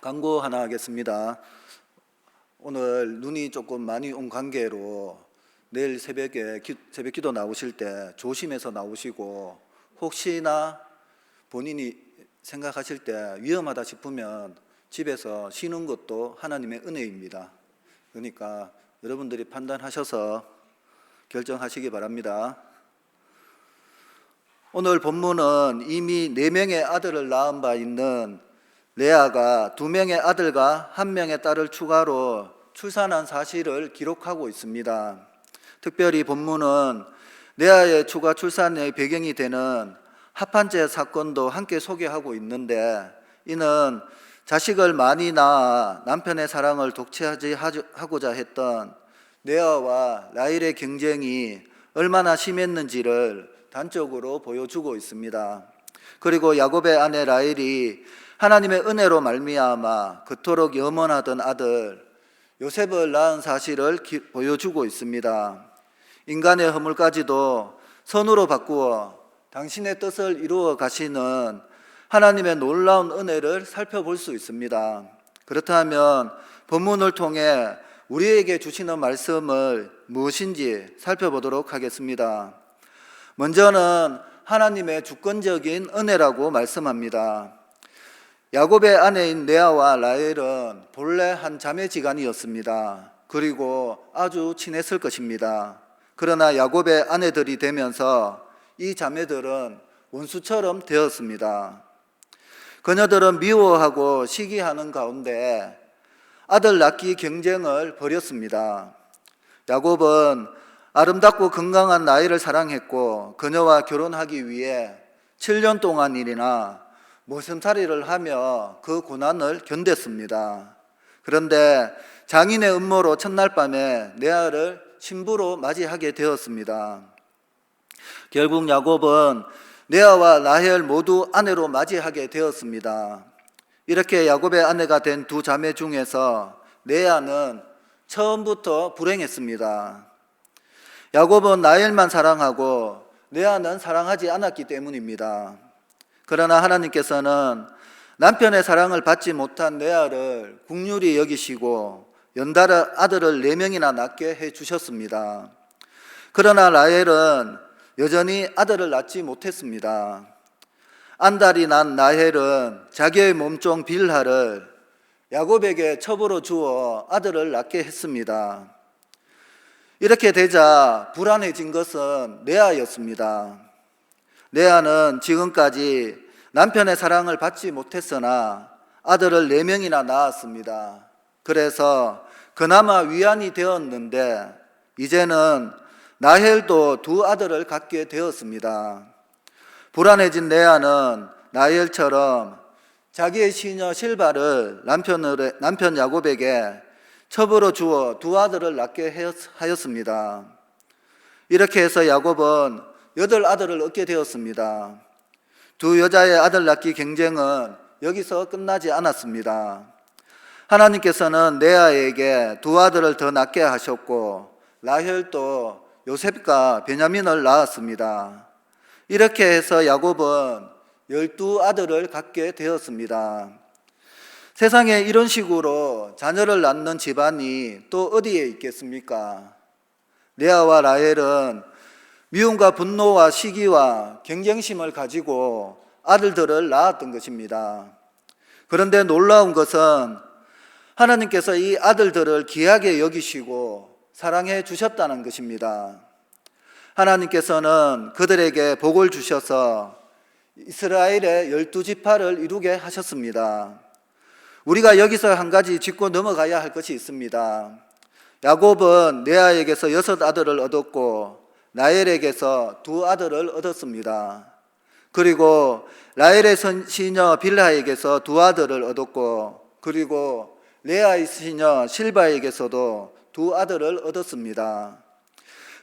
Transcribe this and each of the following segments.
광고 하나 하겠습니다. 오늘 눈이 조금 많이 온 관계로 내일 새벽에 기, 새벽 기도 나오실 때 조심해서 나오시고 혹시나 본인이 생각하실 때 위험하다 싶으면 집에서 쉬는 것도 하나님의 은혜입니다. 그러니까 여러분들이 판단하셔서 결정하시기 바랍니다. 오늘 본문은 이미 네 명의 아들을 낳은 바 있는 레아가 두 명의 아들과 한 명의 딸을 추가로 출산한 사실을 기록하고 있습니다. 특별히 본문은 레아의 추가 출산의 배경이 되는 합한제 사건도 함께 소개하고 있는데 이는 자식을 많이 낳아 남편의 사랑을 독차지 하고자 했던 레아와 라일의 경쟁이 얼마나 심했는지를 단적으로 보여주고 있습니다. 그리고 야곱의 아내 라일이 하나님의 은혜로 말미암아 그토록 염원하던 아들 요셉을 낳은 사실을 기- 보여주고 있습니다. 인간의 허물까지도 선으로 바꾸어 당신의 뜻을 이루어 가시는 하나님의 놀라운 은혜를 살펴볼 수 있습니다. 그렇다면 본문을 통해 우리에게 주시는 말씀을 무엇인지 살펴보도록 하겠습니다. 먼저는 하나님의 주권적인 은혜라고 말씀합니다. 야곱의 아내인 레아와 라헬은 본래 한 자매지간이었습니다. 그리고 아주 친했을 것입니다. 그러나 야곱의 아내들이 되면서 이 자매들은 원수처럼 되었습니다. 그녀들은 미워하고 시기하는 가운데 아들 낳기 경쟁을 벌였습니다. 야곱은 아름답고 건강한 나이를 사랑했고 그녀와 결혼하기 위해 7년 동안이나 모슴살이를 하며 그 고난을 견뎠습니다. 그런데 장인의 음모로 첫날 밤에 레아를 신부로 맞이하게 되었습니다. 결국 야곱은 레아와 라헬 모두 아내로 맞이하게 되었습니다. 이렇게 야곱의 아내가 된 두 자매 중에서 레아는 처음부터 불행했습니다. 야곱은 라헬만 사랑하고 레아는 사랑하지 않았기 때문입니다. 그러나 하나님께서는 남편의 사랑을 받지 못한 레아를 국률이 여기시고 연달아 아들을 네 명이나 낳게 해 주셨습니다. 그러나 라헬은 여전히 아들을 낳지 못했습니다. 안달이 난 라헬은 자기의 몸종 빌하를 야곱에게 첩으로 주어 아들을 낳게 했습니다. 이렇게 되자 불안해진 것은 레아였습니다. 레아는 지금까지 남편의 사랑을 받지 못했으나 아들을 네 명이나 낳았습니다. 그래서 그나마 위안이 되었는데 이제는 나헬도 두 아들을 갖게 되었습니다. 불안해진 레아는 나헬처럼 자기의 시녀 실바를 남편을, 남편 야곱에게 첩으로 주어 두 아들을 낳게 하였습니다. 이렇게 해서 야곱은 여덟 아들을 얻게 되었습니다. 두 여자의 아들 낳기 경쟁은 여기서 끝나지 않았습니다. 하나님께서는 레아에게 두 아들을 더 낳게 하셨고 라헬도 요셉과 베냐민을 낳았습니다. 이렇게 해서 야곱은 열두 아들을 갖게 되었습니다. 세상에 이런 식으로 자녀를 낳는 집안이 또 어디에 있겠습니까? 레아와 라헬은 미움과 분노와 시기와 경쟁심을 가지고 아들들을 낳았던 것입니다. 그런데 놀라운 것은 하나님께서 이 아들들을 귀하게 여기시고 사랑해 주셨다는 것입니다. 하나님께서는 그들에게 복을 주셔서 이스라엘의 열두 지파를 이루게 하셨습니다. 우리가 여기서 한 가지 짚고 넘어가야 할 것이 있습니다. 야곱은 레아에게서 여섯 아들을 얻었고 라헬에게서 두 아들을 얻었습니다. 그리고 라헬의 시녀 빌하에게서 두 아들을 얻었고 그리고 레아의 시녀 실바에게서도 두 아들을 얻었습니다.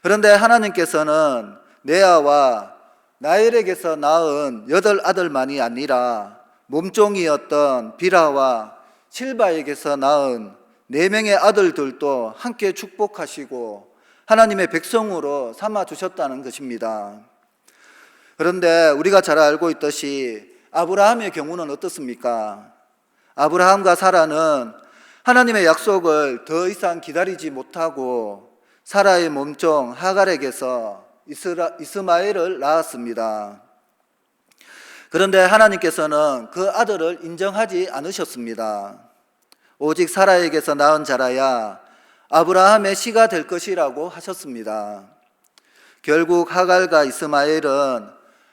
그런데 하나님께서는 레아와 나엘에게서 낳은 여덟 아들만이 아니라 몸종이었던 비라와 실바에게서 낳은 네 명의 아들들도 함께 축복하시고 하나님의 백성으로 삼아 주셨다는 것입니다. 그런데 우리가 잘 알고 있듯이 아브라함의 경우는 어떻습니까? 아브라함과 사라는 하나님의 약속을 더 이상 기다리지 못하고 사라의 몸종 하갈에게서 이스라, 이스마엘을 낳았습니다. 그런데 하나님께서는 그 아들을 인정하지 않으셨습니다. 오직 사라에게서 낳은 자라야 아브라함의 씨가 될 것이라고 하셨습니다. 결국 하갈과 이스마엘은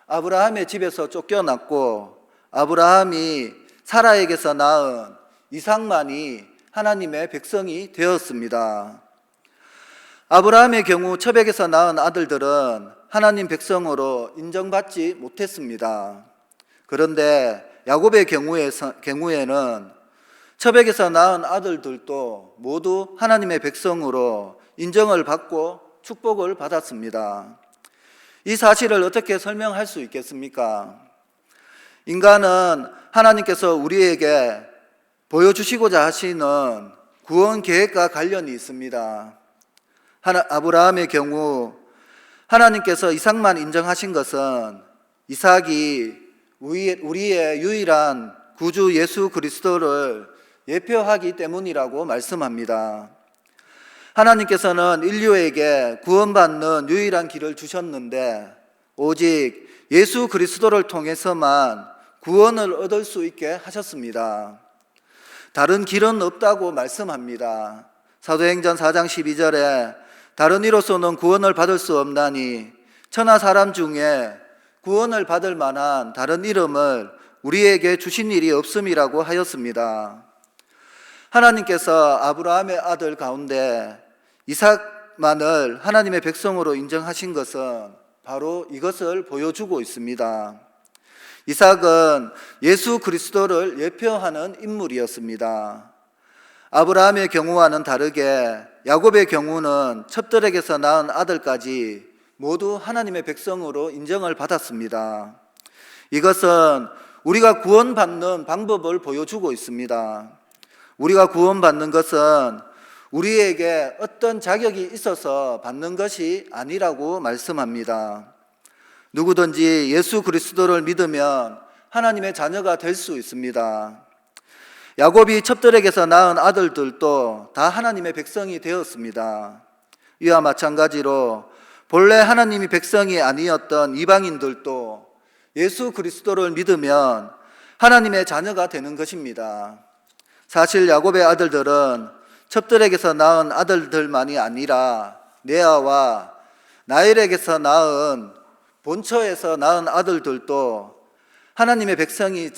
아브라함의 집에서 쫓겨났고 아브라함이 사라에게서 낳은 이상만이 하나님의 백성이 되었습니다. 아브라함의 경우 처백에서 낳은 아들들은 하나님 백성으로 인정받지 못했습니다. 그런데 야곱의 경우에서, 경우에는 처백에서 낳은 아들들도 모두 하나님의 백성으로 인정을 받고 축복을 받았습니다. 이 사실을 어떻게 설명할 수 있겠습니까? 인간은 하나님께서 우리에게 보여주시고자 하시는 구원 계획과 관련이 있습니다. 하나, 아브라함의 경우 하나님께서 이삭만 인정하신 것은 이삭이 우리- 우리의 유일한 구주 예수 그리스도를 예표하기 때문이라고 말씀합니다. 하나님께서는 인류에게 구원받는 유일한 길을 주셨는데 오직 예수 그리스도를 통해서만 구원을 얻을 수 있게 하셨습니다. 다른 길은 없다고 말씀합니다. 사도행전 4장 12절에 다른 이로서는 구원을 받을 수 없나니 천하 사람 중에 구원을 받을 만한 다른 이름을 우리에게 주신 일이 없음이라고 하였습니다. 하나님께서 아브라함의 아들 가운데 이삭만을 하나님의 백성으로 인정하신 것은 바로 이것을 보여주고 있습니다. 이삭은 예수 그리스도를 예표하는 인물이었습니다. 아브라함의 경우와는 다르게 야곱의 경우는 첩들에게서 낳은 아들까지 모두 하나님의 백성으로 인정을 받았습니다. 이것은 우리가 구원받는 방법을 보여주고 있습니다. 우리가 구원받는 것은 우리에게 어떤 자격이 있어서 받는 것이 아니라고 말씀합니다. 누구든지 예수 그리스도를 믿으면 하나님의 자녀가 될 수 있습니다. 야곱이 첩들에게서 낳은 아들들도 다 하나님의 백성이 되었습니다. 이와 마찬가지로 본래 하나님이 백성이 아니었던 이방인들도 예수 그리스도를 믿으면 하나님의 자녀가 되는 것입니다. 사실 야곱의 아들들은 첩들에게서 낳은 아들들만이 아니라 네아와 나일에게서 낳은 본처에서 낳은 아들들도 하나님의 백성이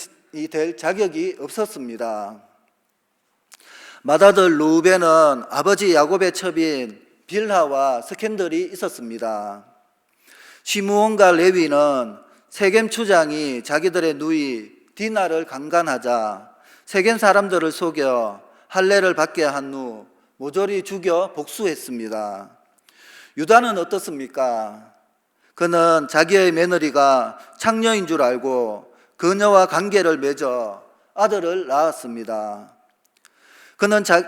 될 자격이 없었습니다. 맏아들 루벤은 아버지 야곱의 첩인 빌하와 스캔들이 있었습니다. 시므온과 레위는 세겜 추장이 자기들의 누이 디나를 강간하자 세겜 사람들을 속여 할례를 받게 한 후 모조리 죽여 복수했습니다. 유다는 어떻습니까? 그는 자기의 며느리가 창녀인 줄 알고 그녀와 관계를 맺어 아들을 낳았습니다. 그는 자,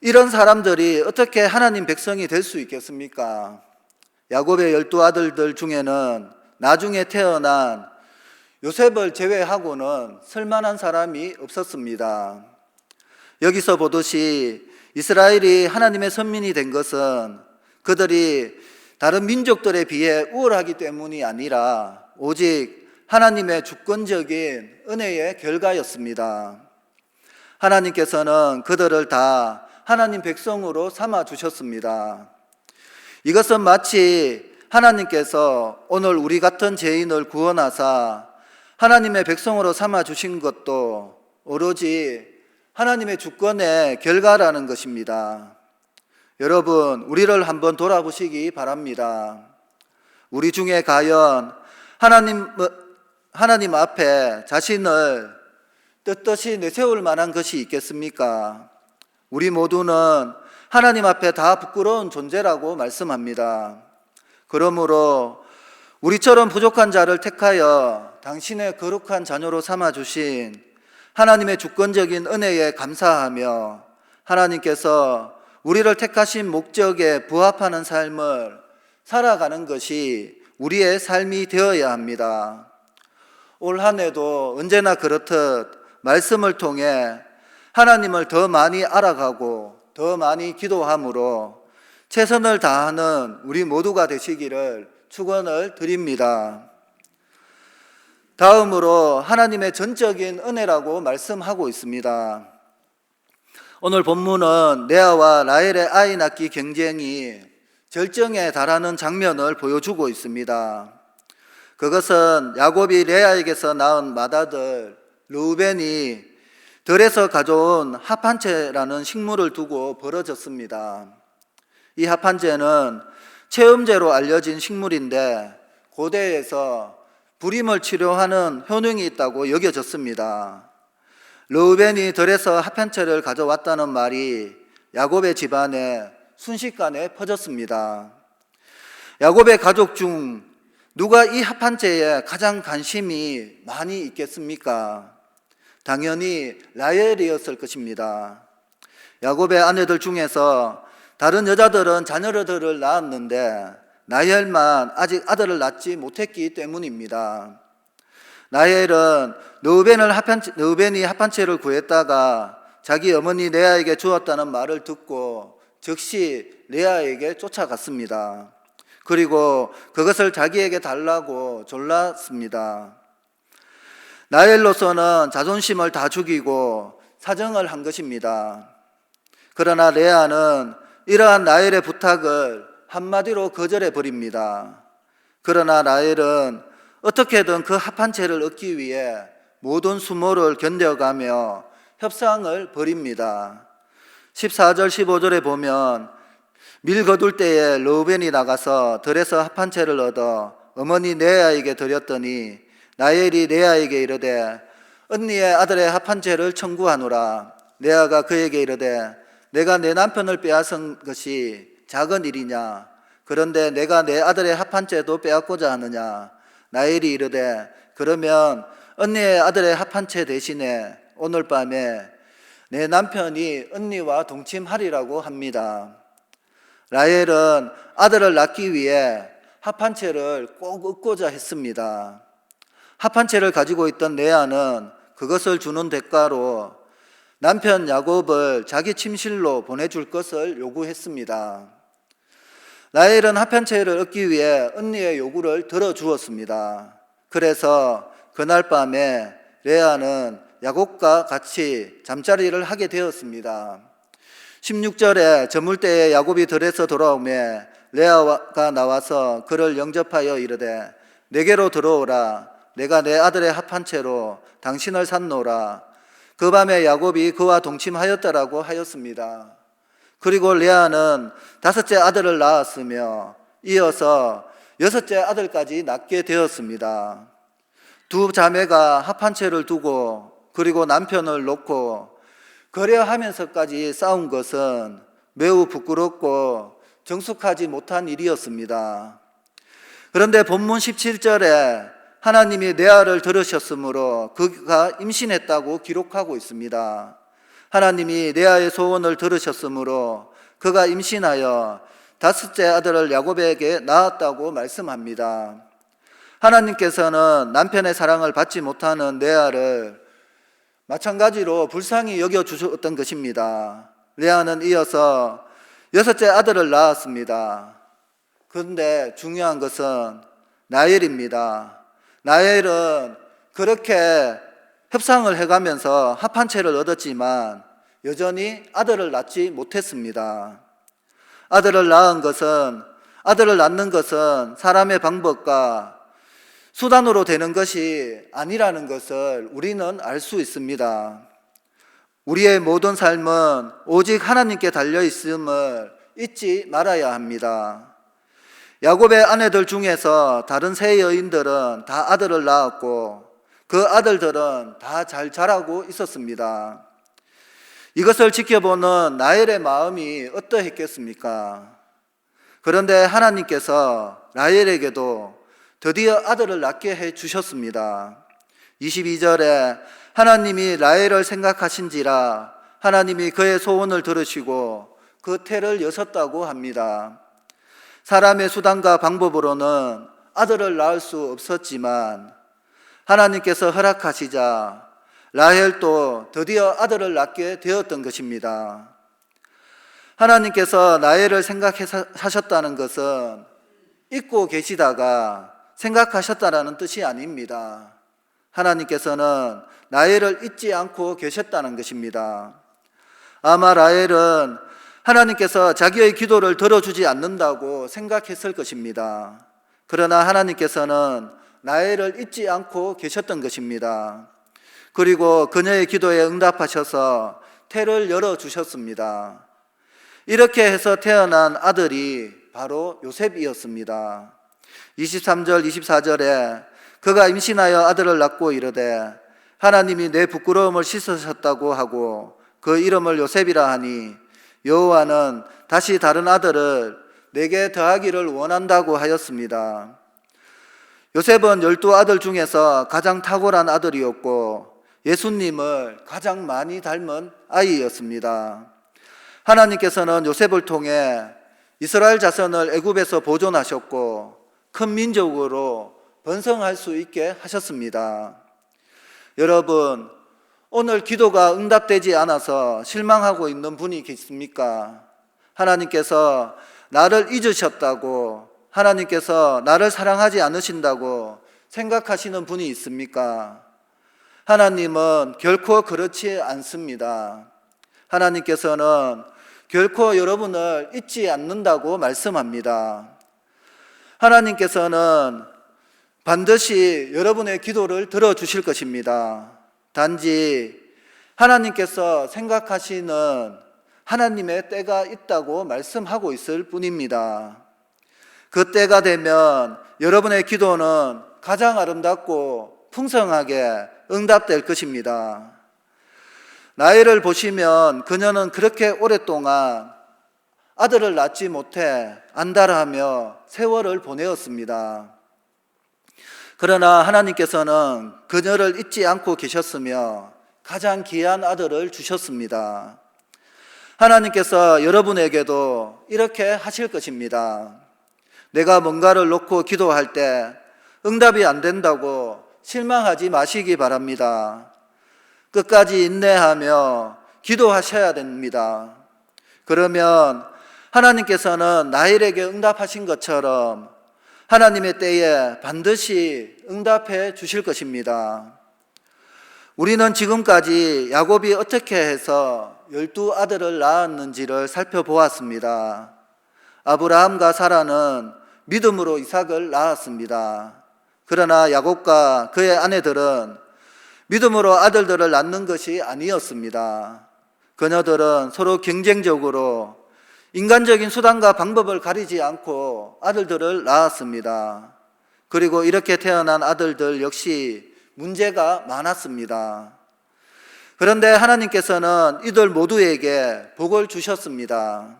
이런 사람들이 어떻게 하나님 백성이 될 수 있겠습니까? 야곱의 열두 아들들 중에는 나중에 태어난 요셉을 제외하고는 쓸만한 사람이 없었습니다. 여기서 보듯이 이스라엘이 하나님의 선민이 된 것은 그들이 다른 민족들에 비해 우월하기 때문이 아니라 오직 하나님의 주권적인 은혜의 결과였습니다. 하나님께서는 그들을 다 하나님 백성으로 삼아 주셨습니다. 이것은 마치 하나님께서 오늘 우리 같은 죄인을 구원하사 하나님의 백성으로 삼아 주신 것도 오로지 하나님의 주권의 결과라는 것입니다. 여러분, 우리를 한번 돌아보시기 바랍니다. 우리 중에 과연 하나님, 하나님 앞에 자신을 떳떳이 내세울 만한 것이 있겠습니까? 우리 모두는 하나님 앞에 다 부끄러운 존재라고 말씀합니다. 그러므로 우리처럼 부족한 자를 택하여 당신의 거룩한 자녀로 삼아 주신 하나님의 주권적인 은혜에 감사하며 하나님께서 우리를 택하신 목적에 부합하는 삶을 살아가는 것이 우리의 삶이 되어야 합니다. 올 한 해도 언제나 그렇듯 말씀을 통해 하나님을 더 많이 알아가고 더 많이 기도함으로 최선을 다하는 우리 모두가 되시기를 축원을 드립니다. 다음으로 하나님의 전적인 은혜라고 말씀하고 있습니다. 오늘 본문은 레아와 라헬의 아이 낳기 경쟁이 절정에 달하는 장면을 보여주고 있습니다. 그것은 야곱이 레아에게서 낳은 맏아들 루벤이 들에서 가져온 합한채라는 식물을 두고 벌어졌습니다. 이 합한채는 체험제로 알려진 식물인데 고대에서 불임을 치료하는 효능이 있다고 여겨졌습니다. 르우벤이 들에서 합한채를 가져왔다는 말이 야곱의 집안에 순식간에 퍼졌습니다. 야곱의 가족 중 누가 이 합한채에 가장 관심이 많이 있겠습니까? 당연히 라헬이었을 것입니다. 야곱의 아내들 중에서 다른 여자들은 자녀들을 낳았는데 나헬만 아직 아들을 낳지 못했기 때문입니다. 나헬은 느벤을 합한 느벤이 합한채를 구했다가 자기 어머니 레아에게 주었다는 말을 듣고 즉시 레아에게 쫓아갔습니다. 그리고 그것을 자기에게 달라고 졸랐습니다. 나엘로서는 자존심을 다 죽이고 사정을 한 것입니다. 그러나 레아는 이러한 나엘의 부탁을 한마디로 거절해 버립니다. 그러나 라헬은 어떻게든 그 합한 채를 얻기 위해 모든 수모를 견뎌가며 협상을 벌입니다. 14절 15절에 보면 밀 거둘 때에 르우벤이 나가서 들에서 합한 채를 얻어 어머니 레아에게 드렸더니 나엘이 레아에게 이르되 언니의 아들의 합한 채를 청구하노라 레아가 그에게 이르되 내가 내 남편을 빼앗은 것이 작은 일이냐 그런데 내가 내 아들의 합한 채도 빼앗고자 하느냐 나엘이 이르되 그러면 언니의 아들의 합한 채 대신에 오늘 밤에 내 남편이 언니와 동침하리라고 합니다. 라헬은 아들을 낳기 위해 합한 채를 꼭 얻고자 했습니다. 합한 채를 가지고 있던 레아는 그것을 주는 대가로 남편 야곱을 자기 침실로 보내줄 것을 요구했습니다. 라헬은 합한 채를 얻기 위해 언니의 요구를 들어주었습니다. 그래서 그날 밤에 레아는 야곱과 같이 잠자리를 하게 되었습니다. 16절에 저물 때에 야곱이 들에서 돌아오매 레아가 나와서 그를 영접하여 이르되 내게로 들어오라 내가 내 아들의 합한 채로 당신을 산노라 그 밤에 야곱이 그와 동침하였다라고 하였습니다. 그리고 레아는 다섯째 아들을 낳았으며 이어서 여섯째 아들까지 낳게 되었습니다. 두 자매가 합한 채를 두고 그리고 남편을 놓고 거래하면서까지 싸운 것은 매우 부끄럽고 정숙하지 못한 일이었습니다. 그런데 본문 17절에 하나님이 레아를 들으셨으므로 그가 임신했다고 기록하고 있습니다. 하나님이 레아의 소원을 들으셨으므로 그가 임신하여 다섯째 아들을 야곱에게 낳았다고 말씀합니다. 하나님께서는 남편의 사랑을 받지 못하는 레아를 마찬가지로 불쌍히 여겨 주셨던 것입니다. 레아는 이어서 여섯째 아들을 낳았습니다. 그런데 중요한 것은 나엘입니다. 나엘은 그렇게 협상을 해가면서 합한 채를 얻었지만 여전히 아들을 낳지 못했습니다. 아들을 낳은 것은 아들을 낳는 것은 사람의 방법과 수단으로 되는 것이 아니라는 것을 우리는 알 수 있습니다. 우리의 모든 삶은 오직 하나님께 달려 있음을 잊지 말아야 합니다. 야곱의 아내들 중에서 다른 세 여인들은 다 아들을 낳았고 그 아들들은 다 잘 자라고 있었습니다. 이것을 지켜보는 나엘의 마음이 어떠했겠습니까? 그런데 하나님께서 라엘에게도 드디어 아들을 낳게 해 주셨습니다. 22절에 하나님이 라헬을 생각하신지라 하나님이 그의 소원을 들으시고 그 태를 여셨다고 합니다. 사람의 수단과 방법으로는 아들을 낳을 수 없었지만 하나님께서 허락하시자 라헬도 드디어 아들을 낳게 되었던 것입니다. 하나님께서 나혜를 생각하셨다는 것은 잊고 계시다가 생각하셨다라는 뜻이 아닙니다. 하나님께서는 나혜를 잊지 않고 계셨다는 것입니다. 아마 라헬은 하나님께서 자기의 기도를 들어주지 않는다고 생각했을 것입니다. 그러나 하나님께서는 나혜를 잊지 않고 계셨던 것입니다. 그리고 그녀의 기도에 응답하셔서 태를 열어주셨습니다. 이렇게 해서 태어난 아들이 바로 요셉이었습니다. 23절, 24절에 그가 임신하여 아들을 낳고 이르되 하나님이 내 부끄러움을 씻으셨다고 하고 그 이름을 요셉이라 하니 여호와는 다시 다른 아들을 내게 더하기를 원한다고 하였습니다. 요셉은 열두 아들 중에서 가장 탁월한 아들이었고 예수님을 가장 많이 닮은 아이였습니다. 하나님께서는 요셉을 통해 이스라엘 자손을 애굽에서 보존하셨고 큰 민족으로 번성할 수 있게 하셨습니다. 여러분, 오늘 기도가 응답되지 않아서 실망하고 있는 분이 계십니까? 하나님께서 나를 잊으셨다고, 하나님께서 나를 사랑하지 않으신다고 생각하시는 분이 있습니까? 하나님은 결코 그렇지 않습니다. 하나님께서는 결코 여러분을 잊지 않는다고 말씀합니다. 하나님께서는 반드시 여러분의 기도를 들어주실 것입니다. 단지 하나님께서 생각하시는 하나님의 때가 있다고 말씀하고 있을 뿐입니다. 그 때가 되면 여러분의 기도는 가장 아름답고 풍성하게 응답될 것입니다. 나이를 보시면 그녀는 그렇게 오랫동안 아들을 낳지 못해 안달하며 세월을 보내었습니다. 그러나 하나님께서는 그녀를 잊지 않고 계셨으며 가장 귀한 아들을 주셨습니다. 하나님께서 여러분에게도 이렇게 하실 것입니다. 내가 뭔가를 놓고 기도할 때 응답이 안 된다고 실망하지 마시기 바랍니다. 끝까지 인내하며 기도하셔야 됩니다. 그러면 하나님께서는 나일에게 응답하신 것처럼 하나님의 때에 반드시 응답해 주실 것입니다. 우리는 지금까지 야곱이 어떻게 해서 열두 아들을 낳았는지를 살펴보았습니다. 아브라함과 사라는 믿음으로 이삭을 낳았습니다. 그러나 야곱과 그의 아내들은 믿음으로 아들들을 낳는 것이 아니었습니다. 그녀들은 서로 경쟁적으로 인간적인 수단과 방법을 가리지 않고 아들들을 낳았습니다. 그리고 이렇게 태어난 아들들 역시 문제가 많았습니다. 그런데 하나님께서는 이들 모두에게 복을 주셨습니다.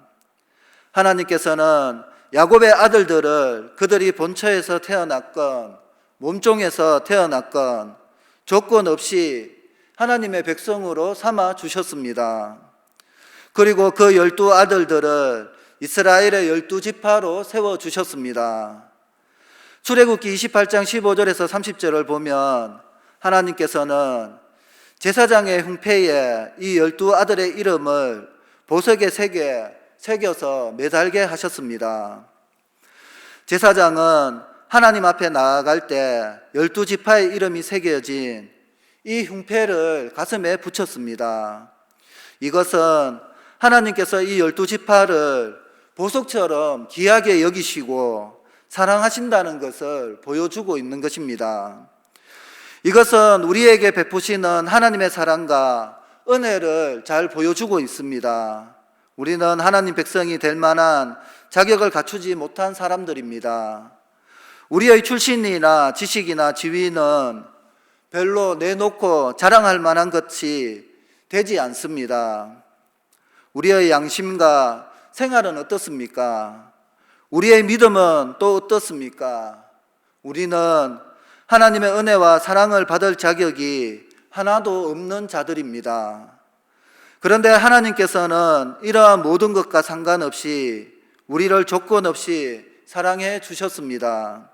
하나님께서는 야곱의 아들들을 그들이 본처에서 태어났건 몸종에서 태어났건 조건 없이 하나님의 백성으로 삼아 주셨습니다. 그리고 그 열두 아들들을 이스라엘의 열두 지파로 세워 주셨습니다. 출애굽기 28장 15절에서 30절을 보면 하나님께서는 제사장의 흉패에 이 열두 아들의 이름을 보석에 새겨 새겨서 매달게 하셨습니다. 제사장은 하나님 앞에 나아갈 때 열두 지파의 이름이 새겨진 이 흉패를 가슴에 붙였습니다. 이것은 하나님께서 이 열두 지파를 보석처럼 귀하게 여기시고 사랑하신다는 것을 보여주고 있는 것입니다. 이것은 우리에게 베푸시는 하나님의 사랑과 은혜를 잘 보여주고 있습니다. 우리는 하나님 백성이 될 만한 자격을 갖추지 못한 사람들입니다. 우리의 출신이나 지식이나 지위는 별로 내놓고 자랑할 만한 것이 되지 않습니다. 우리의 양심과 생활은 어떻습니까? 우리의 믿음은 또 어떻습니까? 우리는 하나님의 은혜와 사랑을 받을 자격이 하나도 없는 자들입니다. 그런데 하나님께서는 이러한 모든 것과 상관없이 우리를 조건 없이 사랑해 주셨습니다.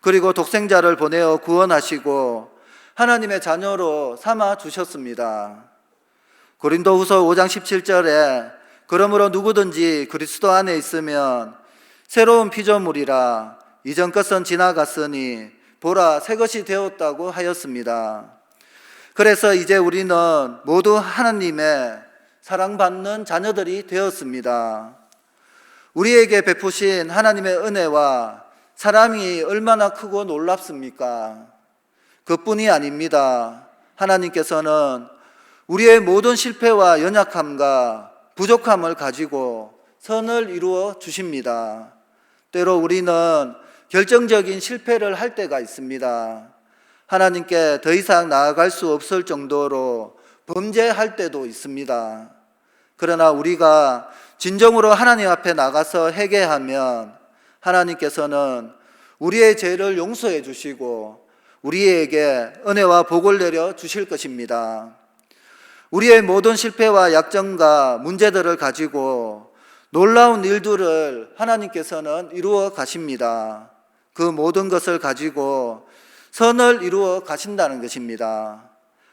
그리고 독생자를 보내어 구원하시고 하나님의 자녀로 삼아 주셨습니다. 고린도후서 5장 17절에 그러므로 누구든지 그리스도 안에 있으면 새로운 피조물이라 이전 것은 지나갔으니 보라 새 것이 되었다고 하였습니다. 그래서 이제 우리는 모두 하나님의 사랑받는 자녀들이 되었습니다. 우리에게 베푸신 하나님의 은혜와 사랑이 얼마나 크고 놀랍습니까? 그뿐이 아닙니다. 하나님께서는 우리의 모든 실패와 연약함과 부족함을 가지고 선을 이루어 주십니다. 때로 우리는 결정적인 실패를 할 때가 있습니다. 하나님께 더 이상 나아갈 수 없을 정도로 범죄할 때도 있습니다. 그러나 우리가 진정으로 하나님 앞에 나가서 회개하면 하나님께서는 우리의 죄를 용서해 주시고 우리에게 은혜와 복을 내려 주실 것입니다. 우리의 모든 실패와 약점과 문제들을 가지고 놀라운 일들을 하나님께서는 이루어 가십니다. 그 모든 것을 가지고 선을 이루어 가신다는 것입니다.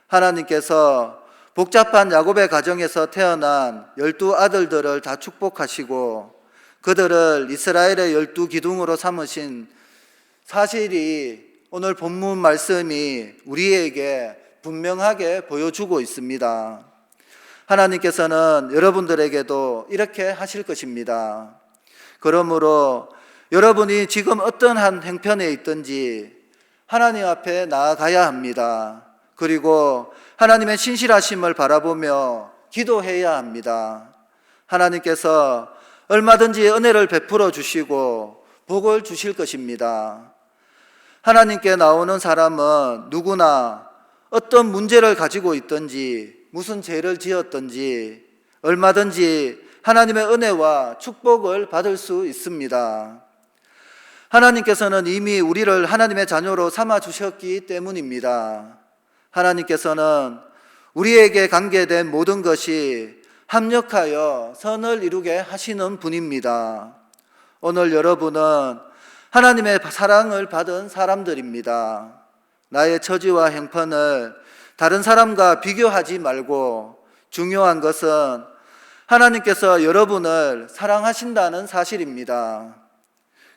하나님께서 복잡한 야곱의 가정에서 태어난 열두 아들들을 다 축복하시고 그들을 이스라엘의 열두 기둥으로 삼으신 사실이 오늘 본문 말씀이 우리에게 분명하게 보여주고 있습니다. 하나님께서는 여러분들에게도 이렇게 하실 것입니다. 그러므로 여러분이 지금 어떤 한 행편에 있든지 하나님 앞에 나아가야 합니다. 그리고 하나님의 신실하심을 바라보며 기도해야 합니다. 하나님께서 얼마든지 은혜를 베풀어 주시고 복을 주실 것입니다. 하나님께 나오는 사람은 누구나 어떤 문제를 가지고 있든지 무슨 죄를 지었든지 얼마든지 하나님의 은혜와 축복을 받을 수 있습니다. 하나님께서는 이미 우리를 하나님의 자녀로 삼아 주셨기 때문입니다. 하나님께서는 우리에게 관계된 모든 것이 합력하여 선을 이루게 하시는 분입니다. 오늘 여러분은 하나님의 사랑을 받은 사람들입니다. 나의 처지와 형편을 다른 사람과 비교하지 말고 중요한 것은 하나님께서 여러분을 사랑하신다는 사실입니다.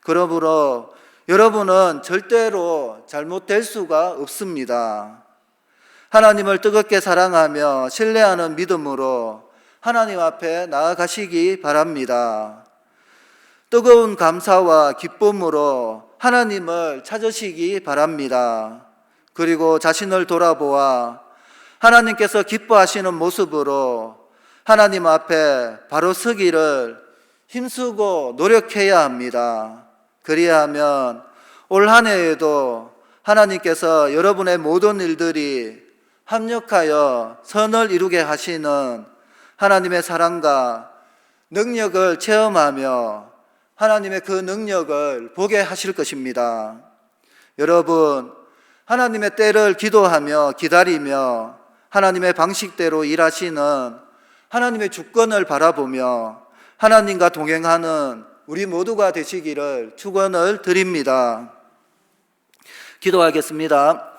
그러므로 여러분은 절대로 잘못될 수가 없습니다. 하나님을 뜨겁게 사랑하며 신뢰하는 믿음으로 하나님 앞에 나아가시기 바랍니다. 뜨거운 감사와 기쁨으로 하나님을 찾으시기 바랍니다. 그리고 자신을 돌아보아 하나님께서 기뻐하시는 모습으로 하나님 앞에 바로 서기를 힘쓰고 노력해야 합니다. 그리하면 올 한 해에도 하나님께서 여러분의 모든 일들이 합력하여 선을 이루게 하시는 하나님의 사랑과 능력을 체험하며 하나님의 그 능력을 보게 하실 것입니다. 여러분, 하나님의 때를 기도하며 기다리며 하나님의 방식대로 일하시는 하나님의 주권을 바라보며 하나님과 동행하는 우리 모두가 되시기를 축원을 드립니다. 기도하겠습니다.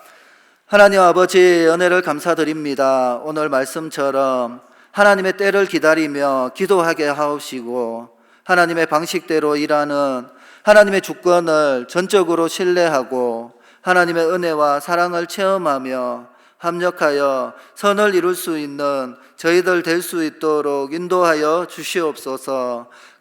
하나님 아버지 은혜를 감사드립니다. 오늘 말씀처럼 하나님의 때를 기다리며 기도하게 하옵시고 하나님의 방식대로 일하는 하나님의 주권을 전적으로 신뢰하고 하나님의 은혜와 사랑을 체험하며 합력하여 선을 이룰 수 있는 저희들 될 수 있도록 인도하여 주시옵소서